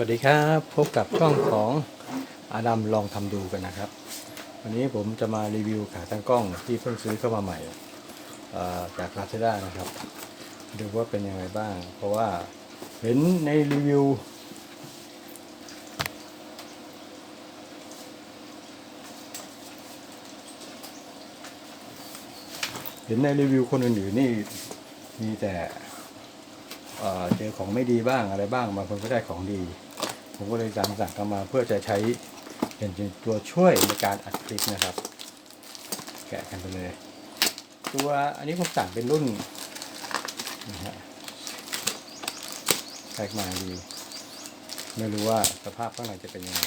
วัสดีครับ พบกับช่องของอาดัมลองทำดูกันนะครับ วันนี้ผมจะมารีวิวขาตั้งกล้องที่เพิ่งซื้อเข้ามาใหม่จากลาซาด้านะครับ ดูว่าเป็นยังไงบ้าง เพราะว่าเห็นในรีวิวเห็นในรีวิวคนอื่นๆนี่มีแต่เอ่อเจอของไม่ดีบ้างอะไรบ้างบางคนก็ได้ของดี ผมก็เลยสั่งสั่งกันมาเพื่อจะใช้เป็นตัวช่วยในการอัดคลิปนะครับ แกะกันไปเลย ตัวอันนี้ผมสั่งเป็นรุ่นนะฮะแพ็กมาดีไม่รู้ว่าสภาพข้างในจะเป็นยังไง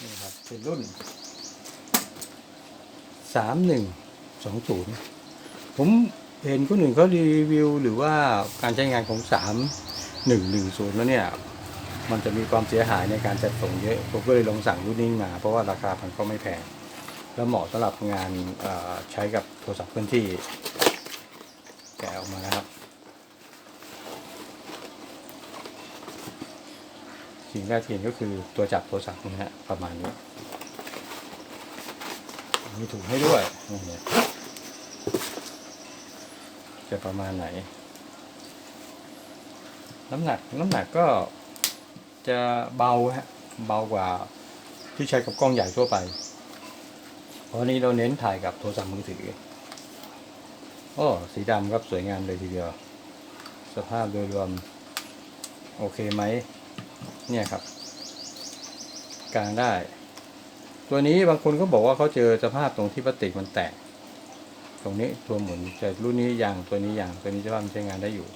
นี่ครับเป็นรุ่นสามหนึ่งสองศูนย์ผม เห็นคนอื่นเขารีวิวหรือว่าการใช้งานของสามหนึ่งหนึ่งศูนย์แล้วเนี่ย มันจะมีความเสียหายในการจัดส่งเยอะ ผมก็เลยลองสั่งรุ่นนี้มา เพราะว่าราคามันก็ไม่แพง แล้วเหมาะสำหรับงานใช้กับโทรศัพท์เคลื่อนที่ แกะออกมานะครับ สิ่งแรกที่เห็นก็คือตัวจับโทรศัพท์นะฮะประมาณนี้มีถุงให้ด้วยนี่เนี่ย จะประมาณไหน น้ำหนักน้ำหนักก็จะเบาฮะเบากว่าที่ใช้กับกล้องใหญ่ทั่วไป เพราะนี้เราเน้นถ่ายกับโทรศัพท์มือถือโอ้สีดำครับสวยงามเลยทีเดียว สภาพโดยรวม โอเคไหม เนี่ยครับ กลางได้ ตัวนี้บางคนก็บอกว่าเขาเจอสภาพตรงที่พลาสติกมันแตก ตรงนี้ตัวหมุนแต่รุ่นนี้ยางตัวนี้ยางตัวนี้จะสภามันใช้งานได้อยู่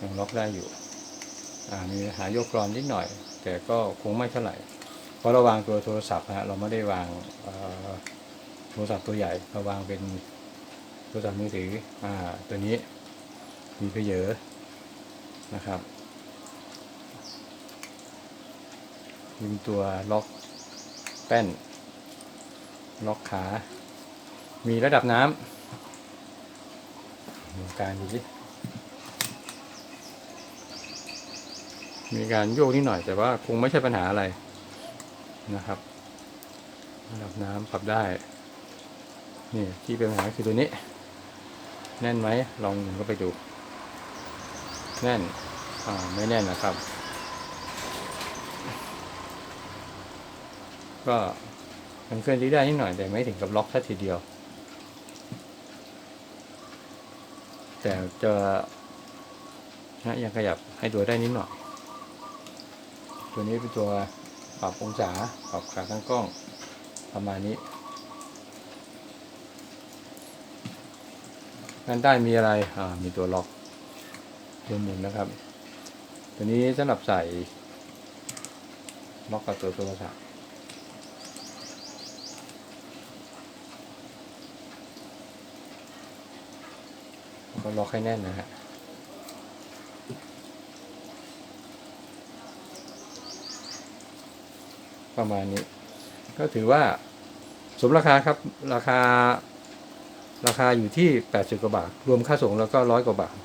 ยังล็อกได้อยู่มีปัญหายกกรอนนิดหน่อย แต่ก็คงไม่เท่าไหร่เพราะเราวางตัวโทรศัพท์ฮะเราไม่ได้วางโทรศัพท์ตัวใหญ่เราวางเป็นโทรศัพท์มือถืออ่าตัวนี้มีเพเยอะนะครับมีตัวล็อกแป้น ล็อกขา มีระดับน้ำ ดูการดูสิมีการโยกนิดหน่อยแต่ว่าคงไม่ใช่ปัญหาอะไรนะครับระดับน้ำปรับได้ นี่ที่เป็นปัญหาคือตัวนี้ แน่นไหมลองหนึ่งก็ไปดู แน่นอ่าไม่แน่นนะครับ ก็มันเคลื่อนที่ได้นิดหน่อยแต่ไม่ถึงกับล็อกแค่ทีเดียว แต่จะนะยังขยับให้ตัวได้นิดหน่อย ตัวนี้เป็นตัวปรับองศา ปรับขาตั้งกล้อง ประมาณนี้ด้านใต้มีอะไร อ่า มีตัวล็อกตัวหมุนนะครับ ตัวนี้สำหรับใส่ล็อกกับตัวโทรศัพท์ ก็ล็อกให้แน่นนะฮะประมาณนี้ ก็ถือว่าสมราคาครับราคาราคาอยู่ที่ 80 กว่าบาท รวมค่าส่งแล้วก็ร้อยกว่าบาท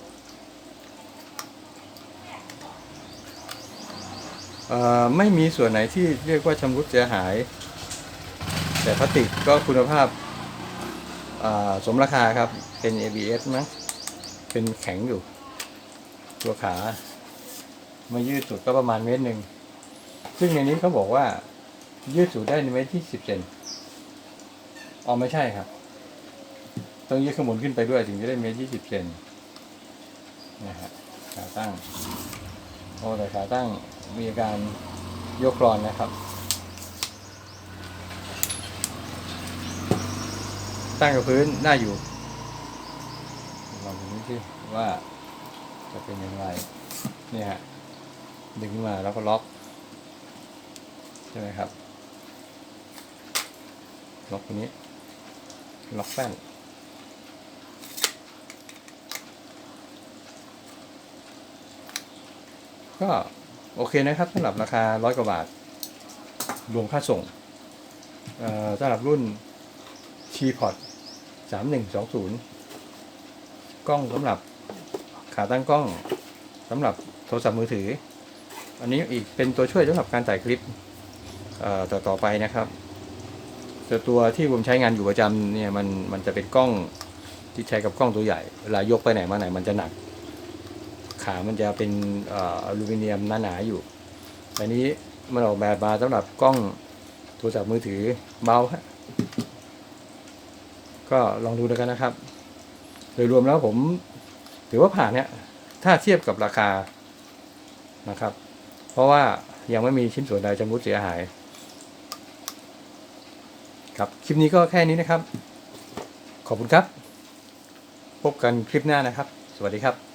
ไม่มีส่วนไหนที่เรียกว่าชำรุดเสียหาย แต่พลาสติกก็คุณภาพสมราคาครับ เป็น ABS มั้ง เป็นแข็งอยู่ ตัวขา มายืดสุดก็ประมาณเมตรหนึ่ง ซึ่งในนี้เขาบอกว่า ยืดสุดได้ในเมตรที่สิบเซนอ๋อไม่ใช่ครับ ต้องยืดขางบวนขึ้นไปด้วยถึงจะได้เมตรที่สิบเซนนะฮะขาตั้งโอ้แต่ขาตั้งมีอาการโยกกรอนนะครับ ตั้งกับพื้นได้อยู่ ลองดูนี่สิว่าจะเป็นยังไงเนี่ยฮะดึงมาแล้วก็ล็อก ใช่ไหมครับ ล็อกตรงนี้ ล็อกแป้นก็โอเคนะครับสำหรับราคาร้อยกว่าบาท รวมค่าส่งสำหรับรุ่น t p o t 3120 กล้องสำหรับขาตั้งกล้องสำหรับโทรศัพท์มือถือ อันนี้อีกเป็นตัวช่วยสำหรับการถ่ายคลิปต่อต่อไปนะครับแต่ตัวที่ผมใช้งานอยู่ประจำเนี่ยมันมันจะเป็นกล้องที่ใช้กับกล้องตัวใหญ่เวลายกไปไหนมาไหนมันจะหนัก ขามันจะเป็นออลูมิเนียมหนาๆอยู่อันนี้มันออกแบบมาสำหรับกล้องโทรศัพท์มือถือเบาฮะก็ลองดูแล้วกันนะครับ โดยรวมแล้วผมถือว่าผ่านเนี่ยถ้าเทียบกับราคานะครับ เพราะว่ายังไม่มีชิ้นส่วนใดจะมุดเสียหาย ครับ คลิปนี้ก็แค่นี้นะครับ ขอบคุณครับ พบกันคลิปหน้านะครับ สวัสดีครับ